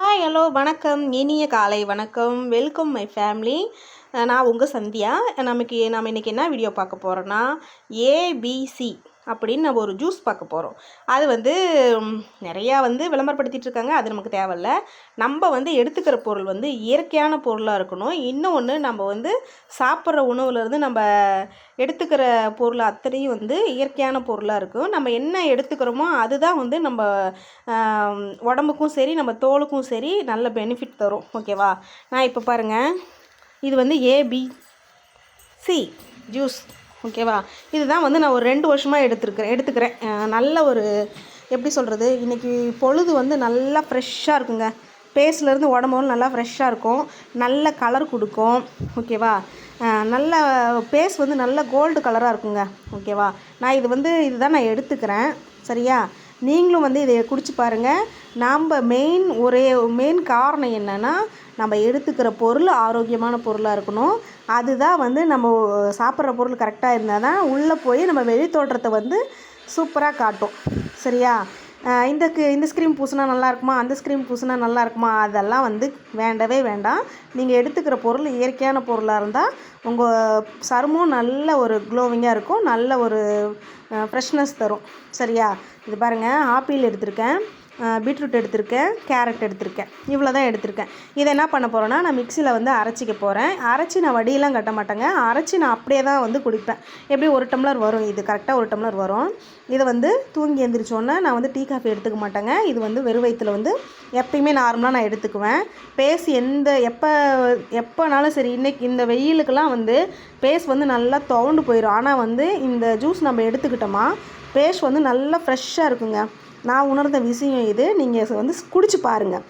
Hi hello வணக்கம். இனிய காலை வணக்கம். வெல்கம் மை ஃபேமிலி நான் உங்கள் சந்தியா. நமக்கு நம்ம இன்றைக்கி என்ன வீடியோ பார்க்க போகிறோன்னா ஏபிசி அப்படின்னு நம்ம ஒரு ஜூஸ் பார்க்க போகிறோம் அது வந்து நிறையா வந்து விளம்பரப்படுத்திட்டு இருக்காங்க. அது நமக்கு தேவையில்ல. நம்ம வந்து எடுத்துக்கிற பொருள் வந்து இயற்கையான பொருளாக இருக்கணும். இன்னொன்று நம்ம வந்து சாப்பிட்ற உணவுலேருந்து நம்ம எடுத்துக்கிற பொருள் அத்தனையும் வந்து இயற்கையான பொருளாக இருக்கும். நம்ம என்ன எடுத்துக்கிறோமோ அதுதான் வந்து நம்ம உடம்புக்கும் சரி நம்ம தோலுக்கும் சரி நல்ல பெனிஃபிட் தரும். ஓகேவா? நான் இப்போ பாருங்கள் இது வந்து ஏபி சி ஜூஸ் ஓகேவா இதுதான் வந்து நான் ஒரு ரெண்டு வருஷமாக எடுத்துருக்கிறேன் எடுத்துக்கிறேன். நல்ல ஒரு எப்படி சொல்கிறது இன்றைக்கி பொழுது வந்து நல்லா ஃப்ரெஷ்ஷாக இருக்குங்க. பேஸ்லேருந்து உடம்பும் நல்லா ஃப்ரெஷ்ஷாக இருக்கும். நல்ல கலர் கொடுக்கும். ஓகேவா நல்ல பேஸ் வந்து நல்ல கோல்டு கலராக இருக்குங்க. ஓகேவா நான் இது வந்து இதுதான் நான் எடுத்துக்கிறேன். சரியா? நீங்களும் வந்து இதை குடிச்சு பாருங்கள் நம்ம மெயின் ஒரே மெயின் காரணம் என்னென்னா நம்ம எடுத்துக்கிற பொருள் ஆரோக்கியமான பொருளாக இருக்கணும். அதுதான் வந்து நம்ம சாப்பிட்ற பொருள் கரெக்டாக இருந்தால் தான் உள்ளே போய் நம்ம வெளி தோற்றத்தை வந்து சூப்பராக காட்டும். சரியா? இந்த இந்த ஸ்க்ரீம் பூசினா நல்லா இருக்குமா? அந்த ஸ்க்ரீம் பூசினா நல்லா இருக்குமா? அதெல்லாம் வந்து வேண்டவே வேண்டாம். நீங்கள் எடுத்துக்கிற பொருள் இயற்கையான பொருளாக இருந்தால் உங்கள் சருமம் நல்ல ஒரு க்ளோவிங்காக இருக்கும். நல்ல ஒரு ஃப்ரெஷ்னஸ் தரும். சரியா? இது பாருங்கள் ஆப்பிள் எடுத்திருக்கேன். பீட்ரூட் எடுத்திருக்கேன் கேரட் எடுத்திருக்கேன். இவ்வளோ தான் எடுத்திருக்கேன். இதை என்ன பண்ண போகிறேன்னா நான் மிக்சியில் வந்து அரைச்சிக்க போகிறேன் அரைச்சி நான் வடியெல்லாம் கட்ட மாட்டேங்க. அரைச்சி நான் அப்படியே தான் வந்து குடிப்பேன். எப்படி ஒரு டம்ளர் வரும். இது கரெக்டாக ஒரு டம்ளர் வரும். இதை வந்து தூங்கி எழுந்திரிச்சோன்னே நான் வந்து டீ காஃபி எடுத்துக்க மாட்டேங்க. இது வந்து வெறும் வயித்துல வந்து எப்பயுமே நார்மலாக நான் எடுத்துக்குவேன். பேஸ் எந்த எப்போ எப்போனாலும் சரி இன்றைக்கி இந்த வெயிலுக்கெல்லாம் வந்து பேஸ் வந்து நல்லா துவண்டு போயிடும் ஆனால் வந்து இந்த ஜூஸ் நம்ம எடுத்துக்கிட்டோமா பேஸ் வந்து நல்லா ஃப்ரெஷ்ஷாக இருக்குங்க. நான் உணர்ந்த விஷயம் இது. நீங்கள் வந்து குடிச்சு பாருங்கள்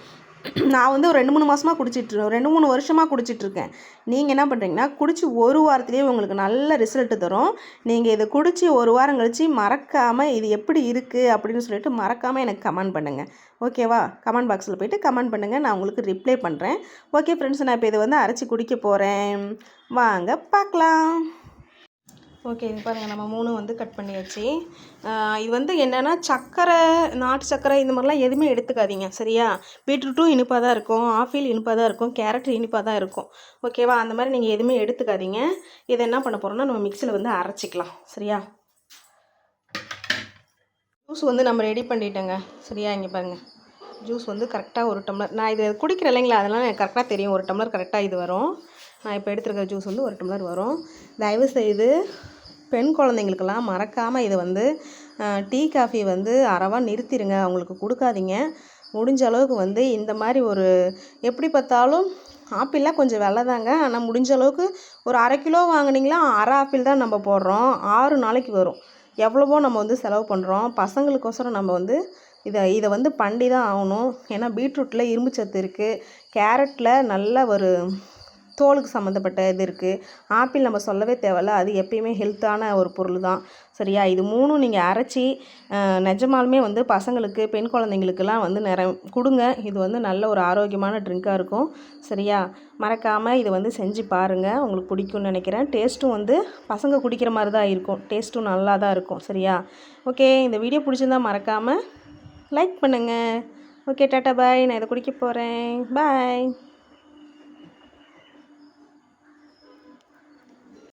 நான் வந்து ஒரு ரெண்டு மூணு மாதமாக குடிச்சிட்ருக்கேன் ரெண்டு மூணு வருஷமாக குடிச்சிட்ருக்கேன் நீங்கள் என்ன பண்ணுறீங்கன்னா குடிச்சு ஒரு வாரத்துலேயே உங்களுக்கு நல்ல ரிசல்ட்டு தரும். நீங்கள் இதை குடிச்சு ஒரு வாரம் கழித்து மறக்காமல் இது எப்படி இருக்குது அப்படின்னு சொல்லிட்டு மறக்காமல் எனக்கு கமெண்ட் பண்ணுங்கள் ஓகேவா கமெண்ட் பாக்ஸில் போய்ட்டு கமெண்ட் பண்ணுங்கள் நான் உங்களுக்கு ரிப்ளை பண்ணுறேன் ஓகே ஃப்ரெண்ட்ஸ் நான் இப்போ இதை வந்து அரைச்சி குடிக்க போகிறேன் வாங்க பார்க்கலாம். ஓகே இது பாருங்கள் நம்ம மூணு வந்து கட் பண்ணியாச்சு. இது வந்து என்னென்னா சர்க்கரை நாட்டு சர்க்கரை இந்த மாதிரிலாம் எதுவுமே எடுத்துக்காதீங்க சரியா? பீட்ரூட்டும் இனிப்பாக தான் இருக்கும் ஆஃபில் இனிப்பாக தான் இருக்கும் கேரட் இனிப்பாக தான் இருக்கும். ஓகேவா அந்த மாதிரி நீங்கள் எதுவுமே எடுத்துக்காதீங்க. இதை என்ன பண்ண போகிறோம்னா நம்ம மிக்சியில் வந்து அரைச்சிக்கலாம் சரியா? ஜூஸ் வந்து நம்ம ரெடி பண்ணிட்டோங்க சரியா? இங்கே பாருங்கள் ஜூஸ் வந்து கரெக்டாக ஒரு டம்ளர் நான் இது குடிக்கிறேன் இல்லைங்களா? அதெல்லாம் எனக்கு கரெக்டாக தெரியும். ஒரு டம்ளர் கரெக்டாக இது வரும். நான் இப்போ எடுத்துருக்க ஜூஸ் வந்து ஒரு டம்ளர் வரும். தயவு செய்து பெண் குழந்தைங்களுக்கெல்லாம் மறக்காமல் இதை வந்து டீ காஃபி வந்து அறவா நிறுத்திடுங்க அவங்களுக்கு கொடுக்காதீங்க. முடிஞ்ச அளவுக்கு வந்து இந்த மாதிரி ஒரு எப்படி பார்த்தாலும் ஆப்பிள்லாம் கொஞ்சம் வெலை தாங்க. ஆனால் முடிஞ்ச அளவுக்கு ஒரு அரை கிலோ வாங்குனீங்களா அரை ஆப்பிள் தான் நம்ம போடுறோம். ஆறு நாளைக்கு வரும். எவ்வளவோ நம்ம வந்து செலவு பண்ணுறோம் பசங்களுக்கோசரம் நம்ம வந்து இதை இதை வந்து பண்ணி தான் ஆகணும். ஏன்னா பீட்ரூட்டில் இரும்பு சத்து இருக்குது கேரட்டில் நல்ல ஒரு தோலுக்கு சம்மந்தப்பட்ட இது இருக்குது ஆப்பிள் நம்ம சொல்லவே தேவையில்ல. அது எப்பயுமே ஹெல்த்தான ஒரு பொருள் தான். சரியா? இது மூணும் நீங்கள் அரைச்சி நிஜமாலுமே வந்து பசங்களுக்கு பெண் குழந்தைங்களுக்கெல்லாம் வந்து நிற கொடுங்க. இது வந்து நல்ல ஒரு ஆரோக்கியமான ட்ரிங்காக இருக்கும். சரியா? மறக்காமல் இதை வந்து செஞ்சு பாருங்கள் உங்களுக்கு பிடிக்கும்னு நினைக்கிறேன். டேஸ்ட்டும் வந்து பசங்க குடிக்கிற மாதிரி தான் இருக்கும். டேஸ்ட்டும் நல்லா தான் இருக்கும். சரியா? ஓகே இந்த வீடியோ பிடிச்சிருந்தா மறக்காமல் லைக் பண்ணுங்கள் ஓகே டாட்டா பாய். நான் இதை குடிக்க போகிறேன் பாய்